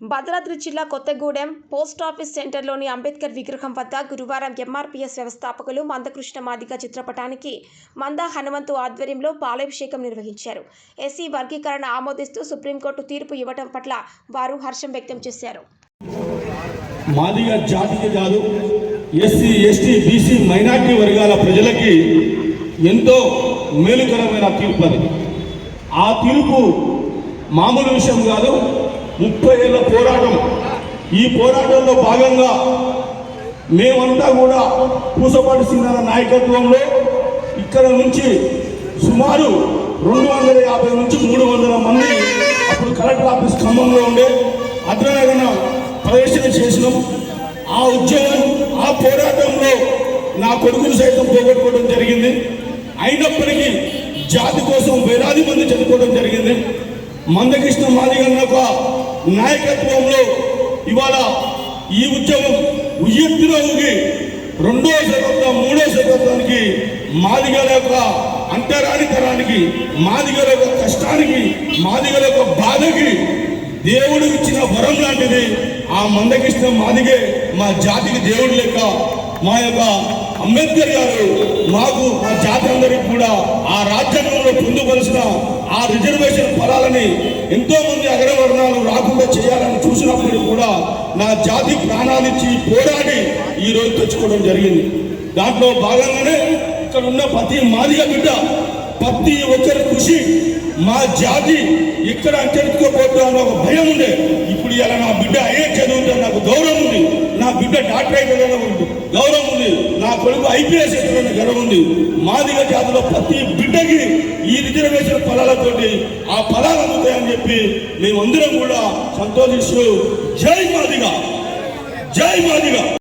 భద్రాద్రి జిల్లా కొత్తగూడెం పోస్టాఫీస్ సెంటర్లోని అంబేద్కర్ విగ్రహం వద్ద గురువారం ఎంఆర్పీఎస్ వ్యవస్థాపకులు మందకృష్ణ మాదిగ చిత్రపటానికి మంద హనుమంతు ఆధ్వర్యంలో పాలాభిషేకం నిర్వహించారు. ఎస్సీ వర్గీకరణ ఆమోదిస్తూ సుప్రీంకోర్టు తీర్పు ఇవ్వడం పట్ల వారు హర్షం వ్యక్తం చేశారు. మాదిగ జాతికి కాదు ఎస్సీ ఎస్టీ బీసీ మైనార్టీ వర్గాల ప్రజలకి ఎంతో మేలుకరమైన తీర్పు అది. ఆ తీర్పు మామూలు విషయం కాదు ముప్పై ఏళ్ళ పోరాటం. ఈ పోరాటంలో భాగంగా మేమంతా కూడా పూసపాటి సింగార నాయకత్వంలో ఇక్కడ నుంచి సుమారు రెండు వందల యాభై నుంచి మూడు వందల మంది అప్పుడు కలెక్టర్ ఆఫీస్ ఖమ్మంలో ఉండే అగ్రనగన ప్రదర్శన చేసినాం. ఆ ఉద్యమం ఆ పోరాటంలో నా కొడుకును సైతం పోగొట్టుకోవడం జరిగింది. అయినప్పటికీ జాతి కోసం వేలాది మంది చనిపోవడం జరిగింది. మందకృష్ణ మాదిగన్న ఒక నాయకత్వంలో ఇవాళ ఈ ఉద్యమం ఉయ్యెత్తులో ఊగి రెండో శతాబ్దం మూడో శతాబ్దానికి మాదిగల యొక్క అంటరాని తరానికి మాదిగల యొక్క కష్టానికి మాదిగల యొక్క బాధకి దేవుడు ఇచ్చిన వరం లాంటిది ఆ మందకృష్ణ మాదిగే మా జాతికి దేవుడు లెక్క మా యొక్క అంబేద్కర్ గారు మాకు మా జాతి అందరికి కూడా ఆ రాజ్యాంగంలో పొందుపరిచిన ఆ రిజర్వేషన్ ఫలాలని ఎంతో మంది చేయాలని చూసినప్పుడు కూడా నా జాతి ప్రాణాలిచ్చి పోరాడి ఈ రోజు తెచ్చుకోవడం జరిగింది. దాంట్లో భాగంగానే ఇక్కడ ఉన్న ప్రతి మాదిగ బిడ్డ ప్రతి ఒక్కరి కృషి మా జాతి ఇక్కడ అంతెత్తుకోపోతా అన్న ఒక భయం ఉండే. ఇప్పుడు ఇలా నా బిడ్డ అయ్యే చదువుతా నాకు గౌరవం ఉంది. నా బిడ్డ డాక్టర్ అయితే గౌరవం ఉంది. కొడుకు ఐపీఎస్ అయితే గర్వం ఉంది మాదిగ జాతిలో ప్రతి బిడ్డకి ఈ రిజర్వేషన్ ఫలాలతోటి ఆ ఫలాలు అందుతాయని చెప్పి మేమందరం కూడా సంతోషిస్తూ జై మాదిగ. జై మాదిగ.